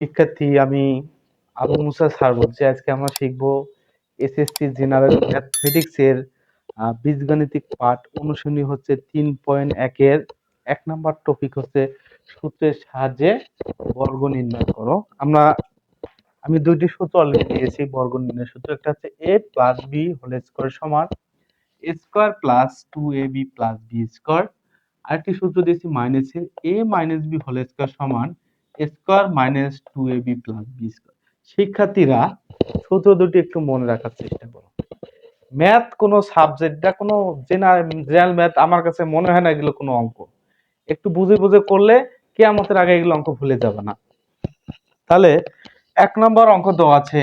শিক্ষার্থী আমি আবু মুসা স্যার বলছি, আজকে আমরা শিখব এসএসসি জেনারেল ম্যাথমেটিক্স এর বীজগাণিতিক পাঠ অনুশীলনী হচ্ছে তিন পয়েন্ট একের এক নাম্বার টপিক হচ্ছে সূত্রের সাহায্যে বর্গ নির্ণয় করো। আমরা, আমি দুইটি সূত্র অলরেডি দিয়েছি, বর্গ নির্ণয় সূত্র, একটা হচ্ছে A plus B whole square সমান A square plus two A B plus B square আরেকটি সূত্র দিয়েছি মাইনাসের A minus B whole square সমান square minus two A B plus B square. শিক্ষার্থীরা সূত্র দুটি একটু মনে রাখার চেষ্টা করো। ম্যাথ কোনো সাবজেক্ট বা কোনো জেনারেল ম্যাথ আমার কাছে মনে হয় না এগুলো কোনো অঙ্ক। একটু বুঝে বুঝে করলে কেয়ামতের আগে এগুলো অঙ্ক ভুলে যাবে না। তাহলে এক নম্বর অঙ্ক দেওয়া আছে,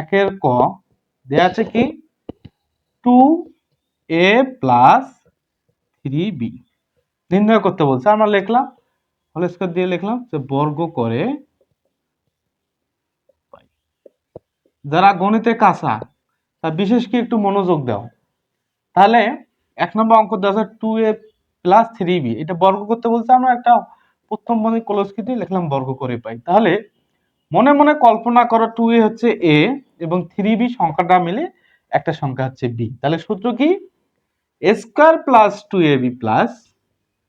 একের ক, দেওয়া আছে কি? Two A plus three B. নির্ণয় করতে বলছে, আমরা লিখলাম হোল স্কোয়ার দিয়ে লিখলাম যে বর্গ করে যারা গণিতে কাঁচা, তা বিশেষ কি একটু মনোযোগ দাও। তাহলে এক নম্বর অঙ্ক দেওয়া আছে two A plus three B এটা বর্গ করতে বলছে আমরা একটা প্রথম বন্ধনী কলস্কৃতি লিখলাম বর্গ করে পাই। তাহলে মনে মনে কল্পনা করো টু এ হচ্ছে এ এবং থ্রি বি সংখ্যাটা মিলে একটা সংখ্যা হচ্ছে বি তাহলে সূত্র কি? Square plus two A B plus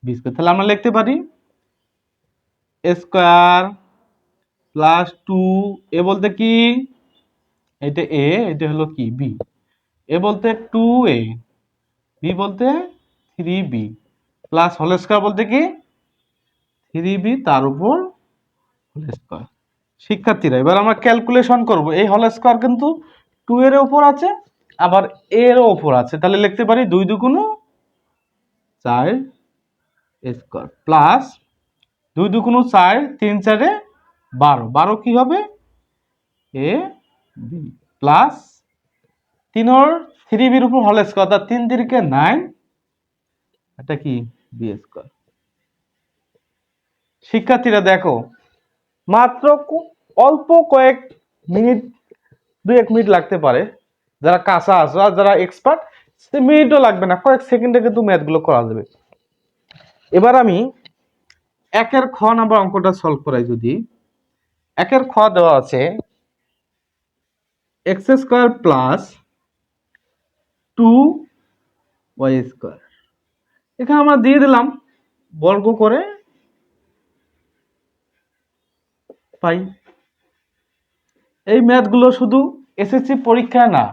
B square তাহলে আমরা লিখতে পারি স্কোয়ার প্লাস টু এ বলতে কি? এটা এ, এটা হলো কি? বি। এ বলতে টু এ, বি বলতে three B. Plus whole square বলতে কি? থ্রি বি তার উপর হোল স্কোয়ার। শিক্ষার্থীরা, এবার আমরা ক্যালকুলেশন করব। এই হোল স্কোয়ার কিন্তু টু এর উপর আছে, আবার এর উপর আছে। তাহলে লিখতে পারি দুই দুগুণ চার স্কোয়ার। প্লাস দুই দুগুণ চার, তিন চারে বারো। বারো কি হবে? এ, বি প্লাস তিনর থ্রি বির উপর হল স্কোয়ার, অর্থাৎ তিন তিরিকে নাইন, এটা কি? B square. শিক্ষার্থীরা দেখো, মাত্র অল্প কয়েক মিনিট, দুই এক মিনিট লাগতে পারে। যারা কাঁচা আছে আর যারা এক্সপার্ট মিনিটও লাগবে না, কয়েক সেকেন্ডে কিন্তু ম্যাথগুলো করা যাবে। এবার আমি একের খ নাম্বার অঙ্কটা সলভ করাই যদি। একের খ দেওয়া আছে X square plus two Y square এখানে আমরা দিয়ে দিলাম, বর্গ করে পাই। এই ম্যাথগুলো শুধু এসএসসি পরীক্ষা না,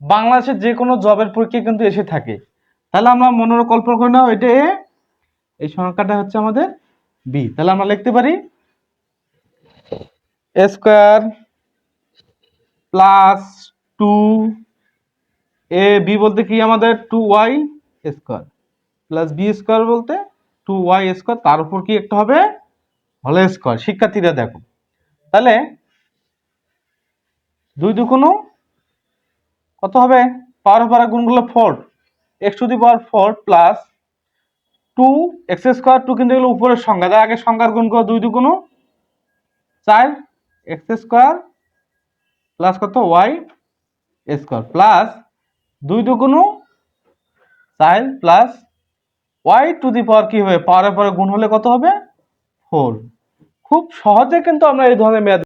বাংলাদেশের যে কোনো জবের পরীক্ষা কিন্তু এসে থাকে। তাহলে আমরা মনের কল্পনা করে নাও, এটা এই সংখ্যাটা হচ্ছে আমাদের বি তাহলে আমরা লিখতে পারি square plus two A B বলতে কি আমাদের two Y square plus B square বলতে টু ওয়াই স্কোয়ার তার উপর কি একটা হবে? হল স্কোয়ার শিক্ষার্থীরা দেখো। তাহলে দুই দুগুণ কত হবে? পাওয়ার পাওয়ার গুণগুলো four X to the power four plus two X square two কিন্তু এগুলো উপরের সংখ্যা তার আগে সংখ্যার গুণ করো, দুই দুগুণ চার এক্স স্কোয়ার প্লাস কত? ওয়াই স্কোয়ার প্লাস দুই দুগুণ চার plus Y to the power কী হবে? পাওয়ারের পরে গুণ হলে কত হবে? ফোর খুব সহজে কিন্তু আমরা এই ধরনের ম্যাথ